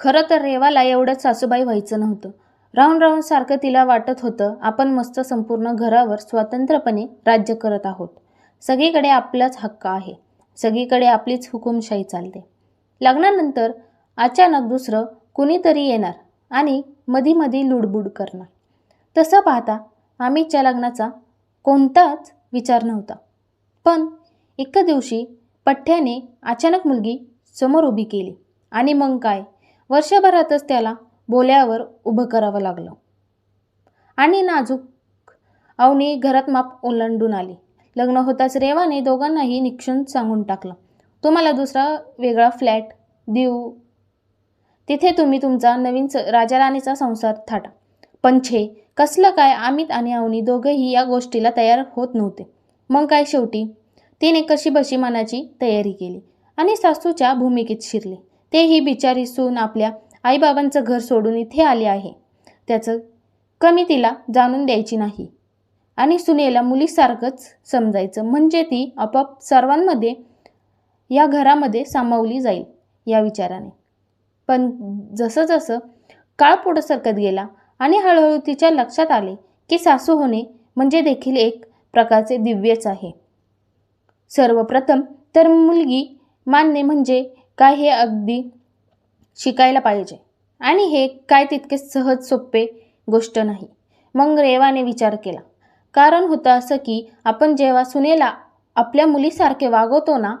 खरं तर रेवाला एवढंच सासूबाई व्हायचं नव्हतं. राहून राहून सारखं तिला वाटत होतं आपण मस्त संपूर्ण घरावर स्वतंत्रपणे राज्य करत आहोत. सगळीकडे आपलाच हक्क आहे. सगळीकडे आपलीच हुकुमशाही चालते. लग्नानंतर अचानक दुसरं कुणीतरी येणार आणि मधी मधी लुडबुड करणार. तसं पाहता अमितच्या लग्नाचा कोणताच विचार नव्हता. पण एका दिवशी पठ्ठ्याने अचानक मुलगी समोर उभी केली आणि मग काय? वर्षभरातच त्याला बोल्यावर उभं करावं लागलं. आणि नाजूक अवनी घरात माप ओलांडून आली. लग्न होताच रेवाने दोघांनाही निक्षून सांगून टाकलं. तुम्हाला दुसरा वेगळा फ्लॅट देऊ. तिथे तुम्ही तुमचा नवीन स राजाराणीचा संसार थाटा. पण छे कसलं काय अमित आणि अवनी दोघंही या गोष्टीला तयार होत नव्हते. मग काय शेवटी? तिने कशी बशी मनाची तयारी केली आणि सासूच्या भूमिकेत शिरले. तेही बिचारी सून आपल्या आईबाबांचं घर सोडून इथे आले आहे. त्याचं कमी तिला जाणून द्यायची नाही. आणि सुनेला मुलीसारखंच समजायचं म्हणजे ती आपोआप सर्वांमध्ये या घरामध्ये सामावली जाईल या विचाराने. पण जसं जसं काळ पुढं सरकत गेला आणि हळूहळू तिच्या लक्षात आले की सासू होणे म्हणजे देखील एक प्रकारचे दिव्यच आहे. सर्वप्रथम तर मुलगी मानणे म्हणजे काय हे अगदी शिकायला पाहिजे. आणि हे काय तितके सहज सोपे गोष्ट नाही. मग रेवाने विचार केला. कारण होतं असं की आपण जेव्हा सुनेला आपल्या मुलीसारखे वागवतो ना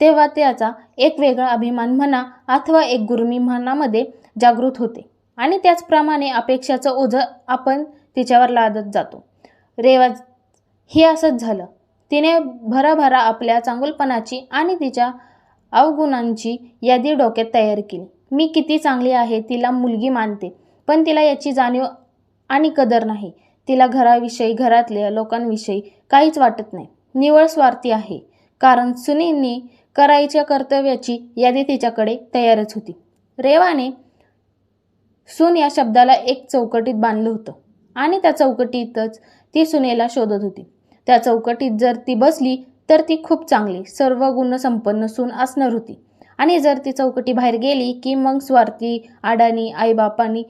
तेव्हा त्याचा एक वेगळा अभिमान म्हणा अथवा एक गुरमी मनामध्ये जागृत होते. आणि त्याचप्रमाणे अपेक्षाचं ओझं आपण तिच्यावर लादत जातो. रेवा हे असंच झालं. तिने भराभरा आपल्या चांगुलपणाची आणि तिच्या अवगुणांची यादी डोक्यात तयार केली. मी किती चांगली आहे तिला मुलगी मानते पण तिला याची जाणीव आणि कदर नाही. तिला घराविषयी घरातल्या लोकांविषयी काहीच वाटत नाही. निवळ स्वार्थी आहे. कारण सुनींनी करायच्या कर्तव्याची यादी तिच्याकडे तयारच होती. रेवाने सुन या शब्दाला एक चौकटीत बांधलं होतं आणि त्या चौकटीतच ती सुनेला शोधत होती. त्या चौकटीत जर ती बसली तर ती खूप चांगली सर्व गुणसंपन्न सून असणार होती. आणि जर ती चौकटी बाहेर गेली की मग स्वार्थी अडाणी आईबापांनी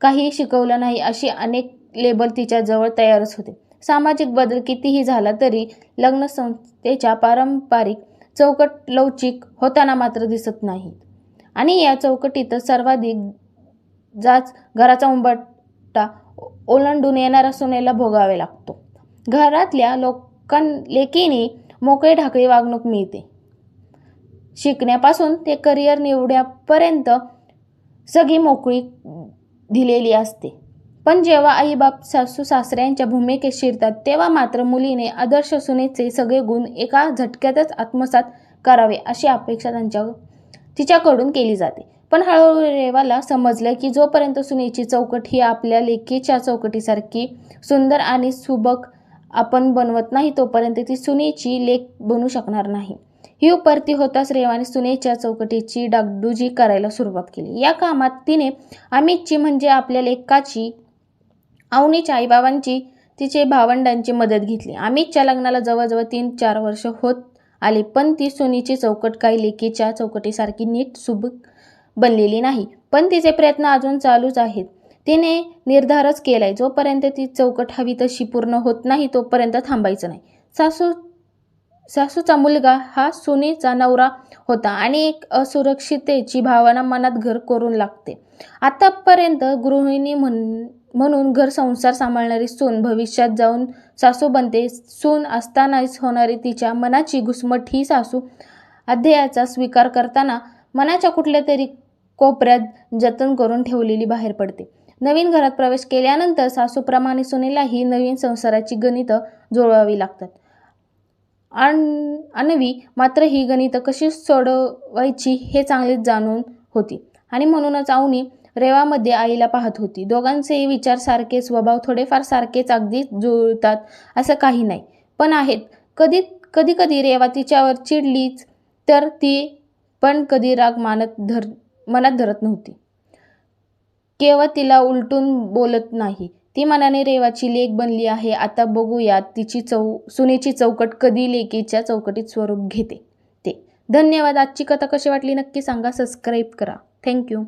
काही शिकवलं नाही अशी अनेक लेबल तिच्याजवळ तयारच होते. सामाजिक बदल कितीही झाला तरी लग्न संस्थेच्या पारंपरिक चौकट लवचिक होताना मात्र दिसत नाहीत. आणि या चौकटीत सर्वाधिक जाच घराचा उंबरटा ओलांडून येणारा सुनेला भोगावे लागतो. घरातल्या लोकां लेकीने मोकळे ढाकळी वागणूक मिळते. शिकण्यापासून ते करिअर निवड्यापर्यंत सगळी मोकळी दिलेली असते. पण जेव्हा आईबाप सासू सासऱ्यांच्या भूमिकेत शिरतात तेव्हा मात्र मुलीने आदर्श सुनेचे सगळे गुण एका झटक्यातच आत्मसात करावे अशी अपेक्षा त्यांच्या तिच्याकडून केली जाते. पण हळूहळू रेवाला समजलं की जोपर्यंत सुनेची चौकट ही आपल्या लेकीच्या चौकटीसारखी सुंदर आणि सुबक आपण बनवत नाही तोपर्यंत ती सुनेची लेख बनू शकणार नाही. ही उपरती होताच रेवाने सुनेच्या चौकटीची डागडुजी करायला सुरुवात केली. या कामात तिने अमितची म्हणजे आपल्या लेखाची अवनीच्या आईबाबांची तिचे भावंडांची मदत घेतली. अमितच्या लग्नाला जवळजवळ तीन चार वर्ष होत आली पण ती सुनीची चौकट काही लेकीच्या चौकटीसारखी नीट सुबक बनलेली नाही. पण तिचे प्रयत्न अजून चालूच आहेत. तिने निर्धारच केलाय जोपर्यंत ती चौकट हवी तशी पूर्ण होत नाही तोपर्यंत थांबायचं नाही. सासू सासूचा मुलगा हा सुनेचा नवरा होता आणि एक असुरक्षितेची भावना मनात घर करून लागते. आतापर्यंत गृहिणी म्हण म्हणून घर संसार सांभाळणारी सून भविष्यात जाऊन सासू बनते. सून असतानाच होणारी तिच्या मनाची घुसमट ही सासू अध्ययाचा स्वीकार करताना मनाच्या कुठल्या तरी कोपऱ्यात जतन करून ठेवलेली बाहेर पडते. नवीन घरात प्रवेश केल्यानंतर सासूप्रमाणे सुनेलाही नवीन संसाराची गणितं जुळवावी लागतात. आण अनवी मात्र ही गणितं कशी सोडवायची हे चांगलीच जाणून होती. आणि म्हणूनच अवनी रेवामध्ये आईला पाहत होती. दोघांचेही विचार सारखे स्वभाव थोडेफार सारखेच अगदी जुळतात असं काही नाही. पण आहेत. कधी कधी कधी रेवा तिच्यावर चिडलीच तर ती पण कधी राग मानत धर मनात धरत नव्हती. केवळ तिला उलटून बोलत नाही. ती मनाने रेवाची लेक बनली आहे. आता बघूयात तिची चौ सुनेची चौकट कधी लेकीच्या चौकटीत स्वरूप घेते. ते. धन्यवाद. आजची कथा कशी वाटली नक्की सांगा. सबस्क्राईब करा. थँक्यू.